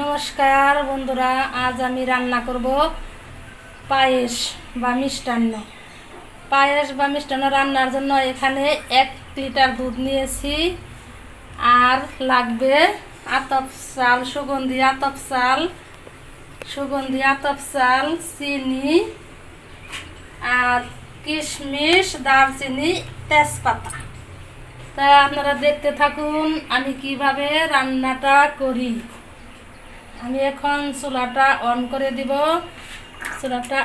নমস্কার বন্ধুরা, আজ আমি রান্না করব পায়েস বা মিষ্টান্ন। পায়েস বা মিষ্টান্ন রান্নার জন্য এখানে এক লিটার দুধ নিয়েছি আর লাগবে আতপ চাল, সুগন্ধি আতপ চাল, সুগন্ধি আতপ চাল, চিনি আর কিশমিশ, দারচিনি, তেজপাতা। তা আপনারা দেখতে থাকুন আমি কীভাবে রান্নাটা করি। আমি এখন চুলাটা অন করে দিব। চুলাটা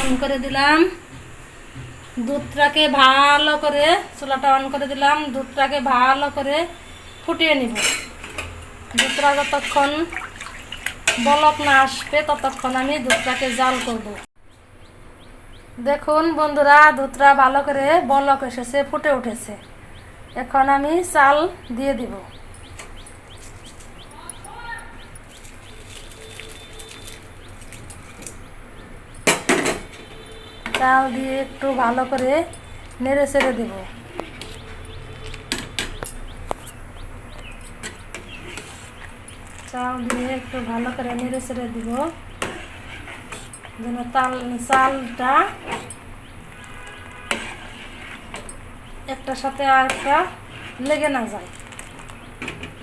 অন করে দিলাম। দুধটাকে ভালো করে চুলাটা অন করে দিলাম। দুধটাকে ভালো করে ফুটিয়ে নিব। দুধটা যতক্ষণ বলক না আসবে, ততক্ষণ আমি দুধটাকে জাল করব। দেখুন বন্ধুরা, দুধটা ভালো করে বলক এসেছে, ফুটে উঠেছে। এখন আমি চাল দিয়ে দিব। চাল দিয়ে একটু ভালো করে নেড়ে ছেড়ে দেব। চাল দিয়ে একটু ভালো করে নেড়ে ছেড়ে দিব। যেন তাল, চালটা একটার সাথে আর একটা লেগে না যায়।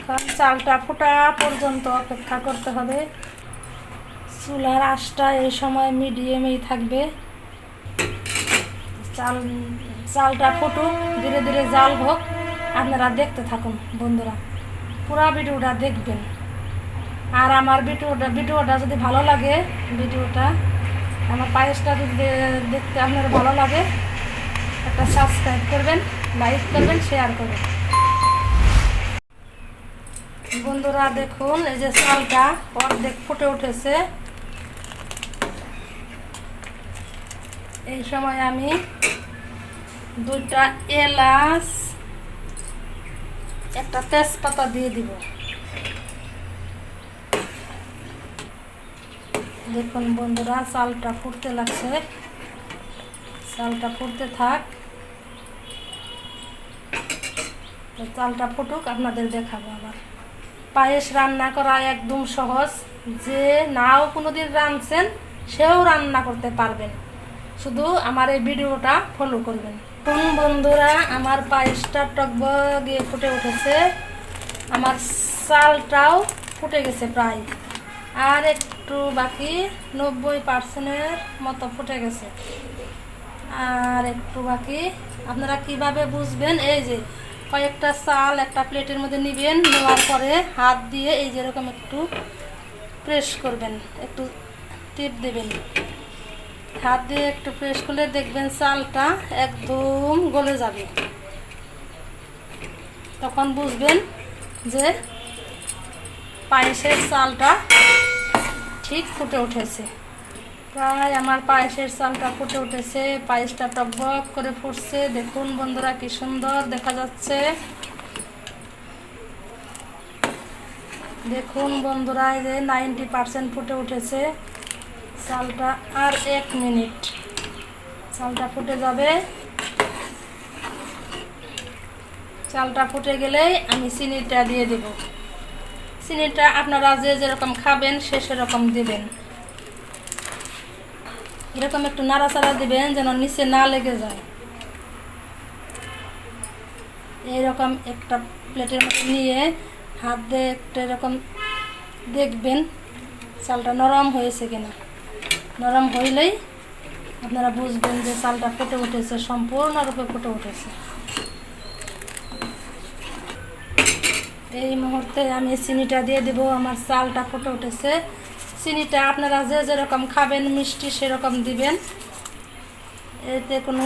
কারণ চালটা ফোটা পর্যন্ত অপেক্ষা করতে হবে। চুলার আশটা এই সময় মিডিয়ামেই থাকবে। চাল, চালটা ফুটুক, ধীরে ধীরে জাল হোক, আপনারা দেখতে থাকুন, বন্ধুরা। পুরা ভিডিওটা দেখবেন। আর আমার ভিডিওটা ভিডিওটা যদি ভালো লাগে, ভিডিওটা, আমার পায়েসটা যদি দেখতে আপনার ভালো লাগে, একটা সাবস্ক্রাইব করবেন লাইক করবেন শেয়ার করবেন। বন্ধুরা, দেখুন, এই যে চালটা অর্ধেক ফুটে উঠেছে। এই সময় আমি দুইটা এলাচ, একটা তেজপাতা দিয়ে দিব। দেখুন বন্ধুরা, চালটা ফুটতে লাগছে। চালটা ফুটতে থাক। চালটা ফুটুক, আপনাদের দেখাবো আবার। পায়েস রান্না করা একদম সহজ। যে নাও কোনোদিন রাঁধছেন, সেও রান্না করতে পারবেন। শুধু আমার এই ভিডিওটা ফলো করবেন। কোন বন্ধুরা, আমার পায়েসটা টকবগিয়ে ফুটে উঠেছে। আমার চালটাও ফুটে গেছে প্রায়। আর একটু বাকি নব্বই পার্সেন্টের মতো ফুটে গেছে। আর একটু বাকি, আপনারা কীভাবে বুঝবেন? এই যে, কয়েকটা চাল একটা প্লেটের মধ্যে নেবেন, নেওয়ার পরে হাত দিয়ে এই যেরকম একটু প্রেস করবেন, একটু টিপ দেবেন। হাত দিয়ে একটু প্রেস করলে দেখবেন চালটা একদম গলে যাবে। তখন বুঝবেন যে পায়েসের চালটা ঠিক ফুটে উঠেছে। প্রায় আমার পায়েসের চালটা ফুটে উঠেছে, পায়েসটা টকবক করে ফুটছে। দেখুন বন্ধুরা কি সুন্দর দেখা যাচ্ছে। দেখুন বন্ধুরা, এই যে নাইনটি পার্সেন্ট ফুটে উঠেছে। চালটা আর এক মিনিট। চালটা ফুটে যাবে। চালটা ফুটে গেলেই আমি চিনিটা দিয়ে দেব। চিনিটা আপনারা যে যেরকম খাবেন, সে সেরকম দেবেন। এরকম একটু নাড়াচাড়া দিবেন যেন নিচে না লেগে যায়। এইরকম একটা প্লেটের মধ্যে নিয়ে হাত দিয়ে একটু এরকম দেখবেন চালটা নরম হয়েছে কিনা। নরম হইলেই আপনারা বুঝবেন যে চালটা ফুটে উঠেছে, সম্পূর্ণরূপে ফুটে উঠেছে। এই মুহূর্তে আমি চিনিটা দিয়ে দেব, আমার চালটা ফুটে উঠেছে। চিনিটা আপনারা যে যেরকম খাবেন, মিষ্টি সেরকম দিবেন। এতে কোনো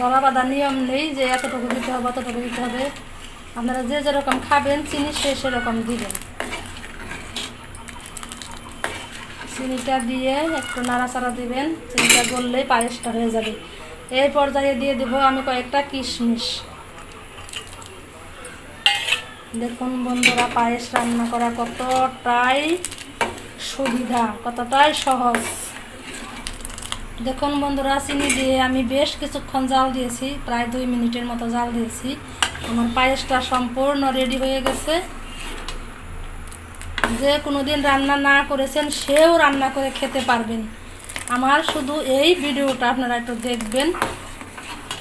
গলা বাঁধা নিয়ম নেই যে এতটুকু দিতে হবে, অতটুকু দিতে হবে। আপনারা যে যেরকম খাবেন, চিনি সে সেরকম দিবেন। চিনিটা দিয়ে একটু নাড়াচাড়া দিবেন। চিনিটা গললেই পায়েসটা হয়ে যাবে। এই পর্যায়ে দিয়ে দেব আমি কয়েকটা কিশমিশ। দেখুন বন্ধুরা, পায়েস রান্না করা কতটাই সুবিধা, কতটাই সহজ। দেখুন বন্ধুরা, চিনি দিয়ে আমি বেশ কিছুক্ষণ জাল দিয়েছি, প্রায় দুই মিনিটের মতো জাল দিয়েছি। আমার পায়েসটা সম্পূর্ণ রেডি হয়ে গেছে। যে কোনো দিন রান্না না করেছেন, সেও রান্না করে খেতে পারবেন। আমার শুধু এই ভিডিওটা আপনারা একটু দেখবেন।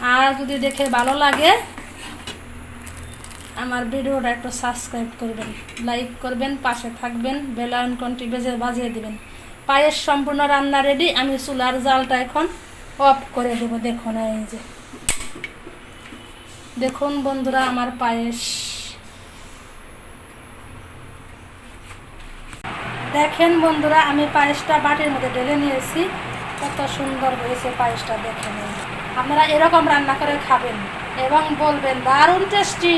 আর যদি দেখে ভালো লাগে, আমার ভিডিওটা একটু সাবস্ক্রাইব করবেন লাইক করবেন, পাশে থাকবেন বেল আইকনটি বেজে বাজিয়ে দিবেন। পায়েস সম্পূর্ণ রান্না রেডি আমি চুলার জালটা এখন অফ করে দেবো। দেখুন এই যে। দেখুন বন্ধুরা, আমার পায়েস। দেখেন বন্ধুরা, আমি পায়েসটা বাটির মধ্যে ঢেলে নিয়েছি। কত সুন্দর হয়েছে পায়েসটা দেখে দেখেন। আপনারা এরকম রান্না করে খাবেন এবং বলবেন, দারুণ টেস্টি!